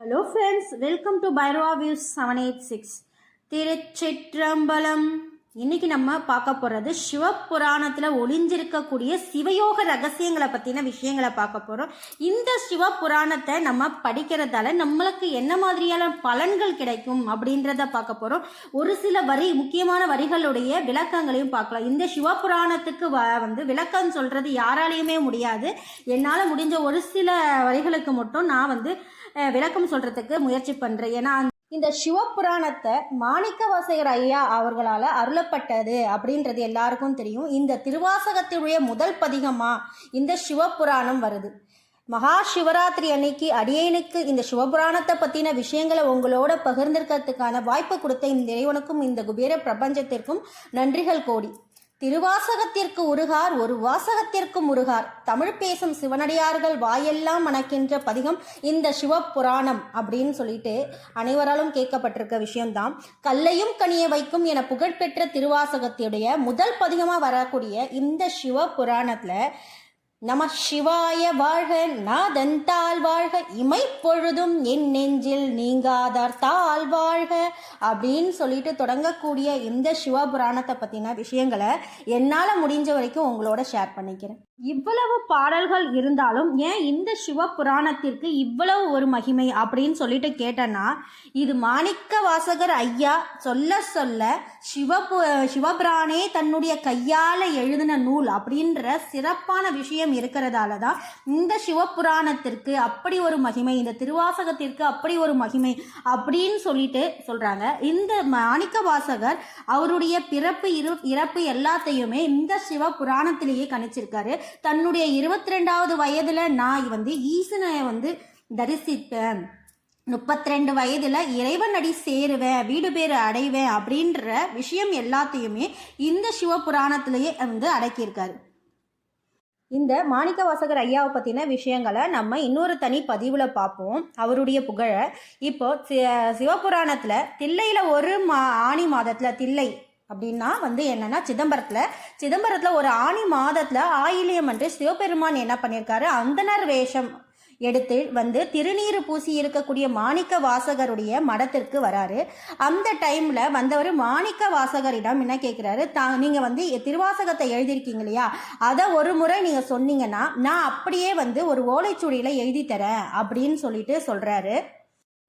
Hello friends welcome to பைரோவா views seven eight six Thiruchitrambalam. இன்னைக்கு நம்ம பார்க்க போகிறது சிவபுராணத்தில் ஒளிஞ்சிருக்கக்கூடிய சிவயோக ரகசியங்களை பற்றின விஷயங்களை பார்க்க போகிறோம் இந்த சிவபுராணத்தை நம்ம படிக்கிறதால நம்மளுக்கு என்ன மாதிரியான பலன்கள் கிடைக்கும் அப்படின்றத பார்க்க போகிறோம் ஒரு சில வரி முக்கியமான வரிகளுடைய விளக்கங்களையும் பார்க்கலாம். இந்த சிவபுராணத்துக்கு வ வந்து விளக்கம் சொல்கிறது யாராலையுமே முடியாது. என்னால் முடிஞ்ச ஒரு சில வரிகளுக்கு மட்டும் நான் வந்து விளக்கம் சொல்கிறதுக்கு முயற்சி பண்ணுறேன் ஏன்னா இந்த சிவபுராணத்தை மாணிக்கவாசகர் ஐயா அவர்களால் அருளப்பட்டது அப்படின்றது எல்லாருக்கும் தெரியும். இந்த திருவாசகத்தினுடைய முதல் பதிகமாக இந்த சிவபுராணம் வருது. மகா சிவராத்திரி அன்னைக்கு அடியேனுக்கு இந்த சிவபுராணத்தை பற்றின விஷயங்களை உங்களோட பகிர்ந்திருக்கிறதுக்கான வாய்ப்பு கொடுத்த இந்த இறைவனுக்கும் இந்த குபேர பிரபஞ்சத்திற்கும் நன்றிகள் கோடி. திருவாசகத்திற்கு உருகார் ஒரு வாசகத்திற்கும் உருகார். தமிழ் பேசும் சிவனடியார்கள் வாயெல்லாம் மணக்கின்ற பதிகம் இந்த சிவபுராணம் அப்படின்னு சொல்லிட்டு அனைவராலும் கேட்கப்பட்டிருக்க விஷயம்தான். கல்லையும் கனிய வைக்கும் என புகழ்பெற்ற திருவாசகத்துடைய முதல் பதிகமாக வரக்கூடிய இந்த சிவபுராணத்தில் நம சிவாய வாழ்க நாதந்தால் தாழ் வாழ்க இமைப்பொழுதும் என் நெஞ்சில் நீங்காதார் தாழ் வாழ்க அப்படின்னு சொல்லிட்டு தொடங்கக்கூடிய இந்த சிவபுராணத்தை பற்றின விஷயங்களை என்னால் முடிஞ்ச வரைக்கும் உங்களோட ஷேர் பண்ணிக்கிறேன். இவ்வளவு பாடல்கள் இருந்தாலும் ஏன் இந்த சிவ புராணத்திற்கு இவ்வளவு ஒரு மகிமை அப்படின்னு சொல்லிட்டு கேட்டேன்னா இது மாணிக்க வாசகர் ஐயா சொல்ல சொல்ல சிவபு சிவபிரானே தன்னுடைய கையால் எழுதின நூல் அப்படின்ற சிறப்பான விஷயம் இருக்கிறதால தான் இந்த சிவபுராணத்திற்கு அப்படி ஒரு மகிமை இந்த திருவாசகத்திற்கு அப்படி ஒரு மகிமை அப்படின்னு சொல்லிட்டு சொல்கிறாங்க இந்த மாணிக்க வாசகர் அவருடைய பிறப்பு இரு இறப்பு எல்லாத்தையுமே இந்த சிவ புராணத்திலேயே கணிச்சிருக்காரு. தன்னுடைய இருபத்தி ரெண்டாவது வயதில் நான் வந்து ஈசனை வந்து தரிசிப்பேன். முப்பத்தி ரெண்டு வயதில் இறைவன் அடி சேருவேன் வீடு பேர் அடைவேன் அப்படின்ற விஷயம் எல்லாத்தையுமே இந்த சிவபுராணத்திலேயே வந்து அடக்கியிருக்காரு. இந்த மாணிக்க வாசகர் ஐயாவை பற்றின விஷயங்களை நம்ம இன்னொரு தனி பதிவில் பார்ப்போம். அவருடைய புகழை. இப்போ சி சிவபுராணத்தில் தில்லையில் ஒரு மா ஆணி மாதத்தில் தில்லை அப்படின்னா வந்து என்னன்னா சிதம்பரத்தில் சிதம்பரத்தில் ஒரு ஆணி மாதத்தில் ஆயிலியம் என்று சிவபெருமான் என்ன பண்ணியிருக்காரு அந்தனர் வேஷம் எடுத்து வந்து திருநீறு பூசி இருக்கக்கூடிய மாணிக்க வாசகருடைய மடத்திற்கு வராரு. அந்த டைமில் வந்தவர் மாணிக்க வாசகரிடம் என்ன கேட்குறாரு தா நீங்கள் வந்து திருவாசகத்தை எழுதியிருக்கீங்க இல்லையா? அதை ஒரு முறை நீங்கள் சொன்னீங்கன்னா நான் அப்படியே வந்து ஒரு ஓலைச்சுடியில எழுதி தரேன் அப்படின்னு சொல்லிட்டு சொல்கிறாரு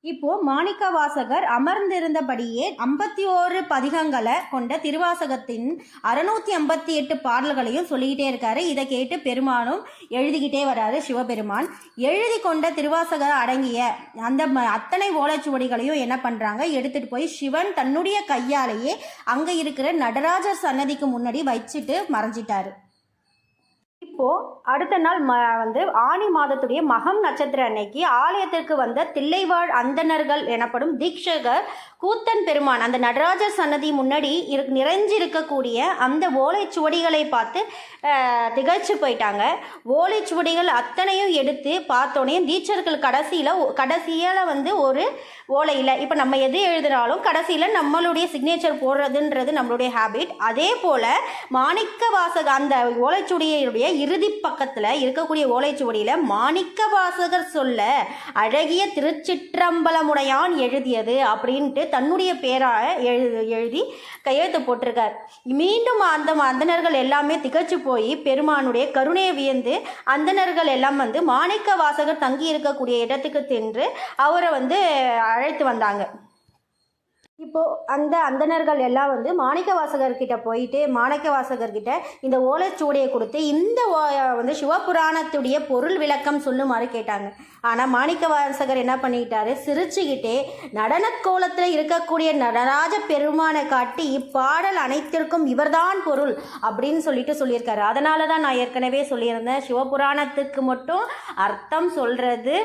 இப்போ மாணிக்க வாசகர் அமர்ந்திருந்தபடியே ஐம்பத்தி ஓரு பதிகங்களை கொண்ட திருவாசகத்தின் அறுநூத்தி ஐம்பத்தி எட்டு பாடல்களையும் சொல்லிக்கிட்டே இருக்காரு. இதை கேட்டு பெருமானும் எழுதிக்கிட்டே வராரு சிவபெருமான். எழுதி கொண்ட திருவாசகர் அடங்கிய அந்த ம- அத்தனை ஓலைச்சுவடிகளையும் என்ன பண்றாங்க? எடுத்துட்டு போய் சிவன் தன்னுடைய கையாலேயே அங்க இருக்கிற நடராஜர் சன்னதிக்கு முன்னாடி வச்சுட்டு மறைஞ்சிட்டாரு. இப்போது அடுத்த நாள் ம வந்து ஆனி மாதத்துடைய மகம் நட்சத்திர அன்னைக்கு ஆலயத்திற்கு வந்த தில்லைவாழ் அந்தணர்கள் எனப்படும் தீட்சகர் கூத்தன் பெருமான் அந்த நடராஜர் சன்னதி முன்னாடி இரு நிறைஞ்சிருக்கக்கூடிய அந்த ஓலைச்சுவடிகளை பார்த்து திகழ்ச்சி போயிட்டாங்க. ஓலைச்சுவடிகள் அத்தனையும் எடுத்து பார்த்தோன்னே தீட்சர்கள் கடைசியில் கடைசியில் வந்து ஒரு ஓலையில் இப்போ நம்ம எது எழுதினாலும் கடைசியில் நம்மளுடைய சிக்னேச்சர் போடுறதுன்றது நம்மளுடைய ஹேபிட் அதே போல் மாணிக்க வாசக அந்த ஓலைச்சுவடியுடைய இறுதி பக்கத்தில் இருக்கக்கூடிய ஓலைச்சுவடியில் மாணிக்க வாசகர் சொல்ல அழகிய திருச்சிற்றம்பலமுடையான் எழுதியது அப்படின்ட்டு தன்னுடைய பேராக எழு எழுதி கையெழுத்து போட்டிருக்கார். மீண்டும் அந்த அந்தணர்கள் எல்லாமே திகச்சு போய் பெருமானுடைய கருணையை வியந்து அந்தனர்கள் எல்லாம் வந்து மாணிக்க வாசகர் தங்கி இருக்கக்கூடிய இடத்துக்கு சென்று அவரை வந்து அழைத்து வந்தாங்க. இப்போது அந்த அந்தணர்கள் எல்லாம் வந்து மாணிக்க வாசகர்கிட்ட போயிட்டு மாணிக்க வாசகர்கிட்ட இந்த ஓலைச்சுவடியை கொடுத்து இந்த ஓ- வந்து சிவபுராணத்துடைய பொருள் விளக்கம் சொல்லுமாறு கேட்டாங்க. ஆனால் மாணிக்க வாசகர் என்ன பண்ணிக்கிட்டாரு சிரிச்சுக்கிட்டே நடனக்கோலத்தில் இருக்கக்கூடிய நடராஜ பெருமானை காட்டி இப்பாடல் அனைத்திற்கும் இவர்தான் பொருள் அப்படின்னு சொல்லிட்டு சொல்லியிருக்காரு. அதனால தான் நான் ஏற்கனவே சொல்லியிருந்தேன் சிவபுராணத்துக்கு மட்டும் அர்த்தம் சொல்கிறது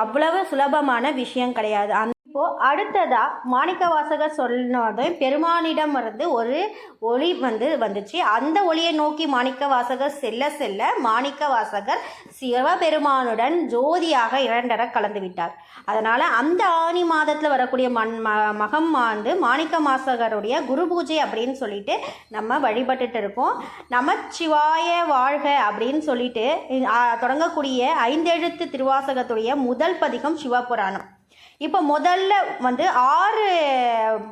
அவ்வளவு சுலபமான விஷயம் கிடையாது. இப்போது அடுத்ததாக மாணிக்கவாசகர் சொன்னதும் மாணிக்க வாசகர் சொன்னது பெருமானிடம் இருந்து ஒரு ஒளி வந்து வந்துச்சு. அந்த ஒளியை நோக்கி மாணிக்க வாசகர் செல்ல செல்ல மாணிக்க வாசகர் சிவபெருமானுடன் ஜோதியாக இரண்டர கலந்து விட்டார். அதனால் அந்த ஆனி மாதத்தில் வரக்கூடிய மண் ம மகம் ஆண்டு மாணிக்க வாசகருடைய குரு பூஜை அப்படின்னு சொல்லிட்டு நம்ம வழிபட்டுட்டு இருக்கோம். நமச்சிவாய வாழ்க அப்படின்னு சொல்லிட்டு தொடங்கக்கூடிய ஐந்தெழுத்து திருவாசகத்துடைய முதல் பதிகம் சிவபுராணம். இப்போ முதல்ல வந்து ஆறு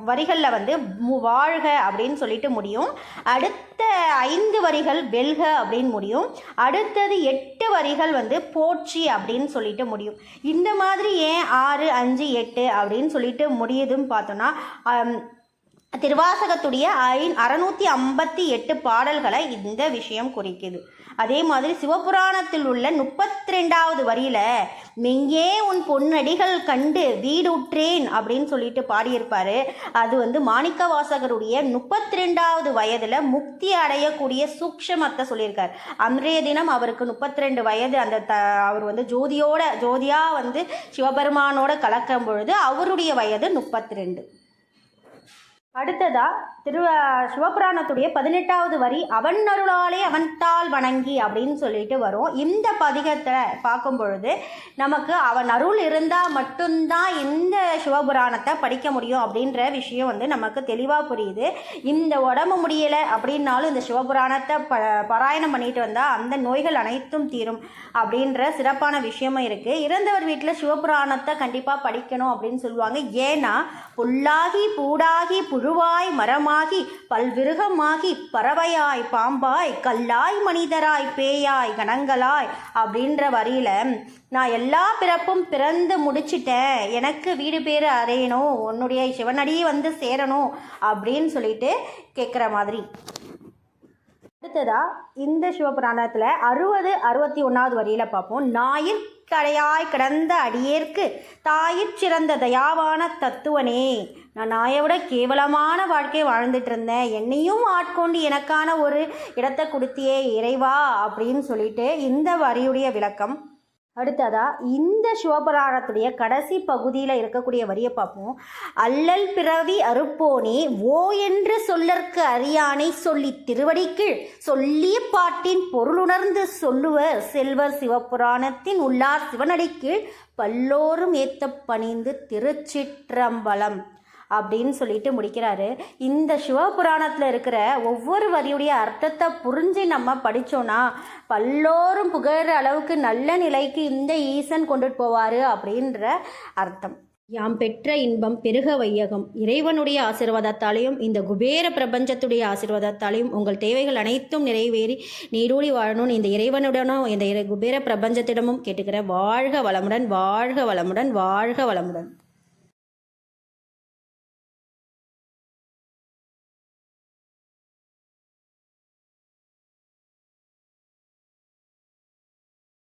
வரிகளில் வந்து மு- வாழ்க அப்படின்னு சொல்லிட்டு முடியும். அடுத்த ஐந்து வரிகள் வெல்க அப்படின்னு முடியும். அடுத்தது எட்டு வரிகள் வந்து போற்றி அப்படின்னு சொல்லிட்டு முடியும். இந்த மாதிரி ஏன் ஆறு அஞ்சு எட்டு அப்படின்னு சொல்லிட்டு முடியுதுன்னு பார்த்தோன்னா திருவாசகத்துடைய ஐ அறநூற்றி ஐம்பத்தி எட்டு பாடல்களை இந்த விஷயம் குறிக்குது. அதே மாதிரி சிவபுராணத்தில் உள்ள முப்பத்தி ரெண்டாவது வரியில மெங்கே உன் பொன்னடிகள் கண்டு வீடுற்றேன் அப்படின்னு சொல்லிட்டு பாடியிருப்பாரு. அது வந்து மாணிக்க வாசகருடைய முப்பத்தி ரெண்டாவது வயதுல முக்தி அடையக்கூடிய சூக்ஷமத்தை சொல்லியிருக்கார். அன்றைய தினம் அவருக்கு முப்பத்தி ரெண்டு வயது. அந்த த அவர் வந்து ஜோதியோட ஜோதியா வந்து சிவபெருமானோட கலக்கும் பொழுது அவருடைய வயது முப்பத்தி ரெண்டு அடுத்ததா திரு சிவபுராணத்துடைய பதினெட்டாவது வரி அவன் அருளாலே அவன்தால் வணங்கி அப்படின்னு சொல்லிட்டு வரும். இந்த பதிகத்தை பார்க்கும் பொழுது நமக்கு அவன் அருள் இருந்தால் மட்டும்தான் இந்த சிவபுராணத்தை படிக்க முடியும் அப்படின்ற விஷயம் வந்து நமக்கு தெளிவாக புரியுது. இந்த உடம்பு முடியலை அப்படின்னாலும் இந்த சிவபுராணத்தை ப பாராயணம் பண்ணிட்டு வந்தால் அந்த நோய்கள் அனைத்தும் தீரும் அப்படின்ற சிறப்பான விஷயமும் இருக்குது இறந்தவர் வீட்டில் சிவபுராணத்தை கண்டிப்பாக படிக்கணும் அப்படின்னு சொல்லுவாங்க. ஏன்னா புல்லாகி பூடாகி புழுவாய் மரமாகி பல்விருகமாகி பறவையாய் பாம்பாய் கல்லாய் மனிதராய் பேயாய் கணங்களாய் அப்படின்ற வரியில நான் எல்லா பிறப்பும் பிறந்து முடிச்சிட்டேன். எனக்கு வீடு பேர் அறையணும். உன்னுடைய சிவனடி வந்து சேரணும் அப்படின்னு சொல்லிட்டு கேட்குற மாதிரி. அடுத்ததா இந்த சிவபுராணத்தில் அறுபது அறுபத்தி ஒன்றாவது வரியில் பார்ப்போம். நாயிற் கடையாய் கிடந்த அடியேற்கு தாயிற் சிறந்த தயாவான தத்துவனே. நான் நாயை விட கேவலமான வாழ்க்கை வாழ்ந்துட்டு இருந்தேன். என்னையும் ஆட்கொண்டு எனக்கான ஒரு இடத்தை கொடுத்தியே இறைவா அப்படின்னு சொல்லிட்டு இந்த வரியுடைய விளக்கம். அடுத்ததா இந்த சிவபுராணத்துடைய கடைசி பகுதியில் இருக்கக்கூடிய வரியை பார்ப்போம் அல்லல் பிறவி அறுப்போனே ஓ என்று சொல்லற்கு அறியானை சொல்லி திருவடிக்கீழ் சொல்லிய பாட்டின் பொருளுணர்ந்து சொல்லுவர் செல்வர் சிவபுராணத்தின் உள்ளார் சிவனடிக்கீழ் பல்லோரும் ஏத்த பணிந்து திருச்சிற்றம்பலம். அப்படின்னு சொல்லிட்டு முடிக்கிறாரு. இந்த சிவபுராணத்தில் இருக்கிற ஒவ்வொரு வரியுடைய அர்த்தத்தை புரிஞ்சு நம்ம படித்தோன்னா பல்லோரும் புகழ் அளவுக்கு நல்ல நிலைக்கு இந்த ஈசன் கொண்டுட்டு போவார் அப்படின்ற அர்த்தம். யாம் பெற்ற இன்பம் பெருக வையகம். இறைவனுடைய ஆசீர்வாதத்தாலையும் இந்த குபேர பிரபஞ்சத்துடைய ஆசீர்வாதத்தாலையும் உங்கள் தேவைகள் அனைத்தும் நிறைவேறி நீடூழி வாழணும்னு இந்த இறைவனுடனும் இந்த இறை குபேர பிரபஞ்சத்திடமும் கேட்டுக்கிற வாழ்க வளமுடன் வாழ்க வளமுடன் வாழ்க வளமுடன்.